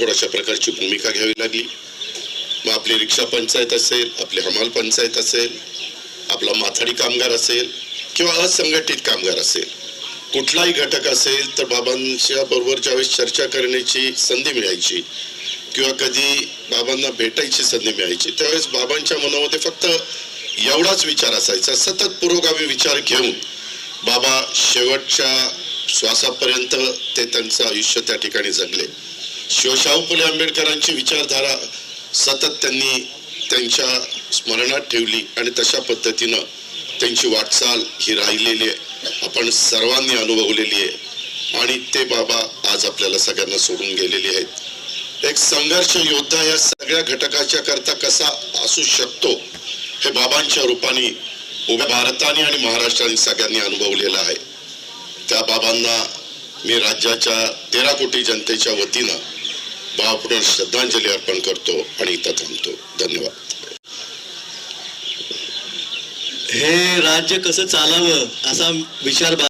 कठोर अशा प्रकारची भूमिका घ्यावी लागली. मग आपली रिक्षा पंचायत असेल आपली हमाल पंचायत असेल आपला माथाडी कामगार असेल किंवा असंघटित कामगार असेल. कुठलाही घटक असेल तर बाबांच्या बरोबर ज्यावेळेस चर्चा करण्याची संधी मिळायची किंवा कधी बाबांना भेटायची संधी मिळायची त्यावेळेस बाबांच्या मनामध्ये फक्त एवढाच विचार असायचा सतत पुरोगामी विचार घेऊन बाबा शेवटच्या श्वासापर्यंत ते त्यांचं आयुष्य त्या ठिकाणी जगले. शिवशाहू फुले आंबेडकरांची विचारधारा सतत त्यांनी त्यांच्या स्मरणात ठेवली आणि तशा पद्धतीनं त्यांची वाटचाल ही राहिलेली आहे. आपण सर्वांनी अनुभवलेली आहे. आणि ते बाबा आज आपल्याला सगळ्यांना सोडून गेलेले आहेत. एक संघर्ष योद्धा या सगळ्या घटकाच्या करता कसा असू शकतो हे बाबांच्या रूपाने उभ्या भारताने आणि महाराष्ट्राने सगळ्यांनी अनुभवलेलं आहे. त्या बाबांना मी राज्याच्या तेरा कोटी जनतेच्या वतीनं भावपूर्ण श्रद्धांजली अर्पण करतो आणि इथं थांबतो. धन्यवाद. हे राज्य कसं चालावं असा विचार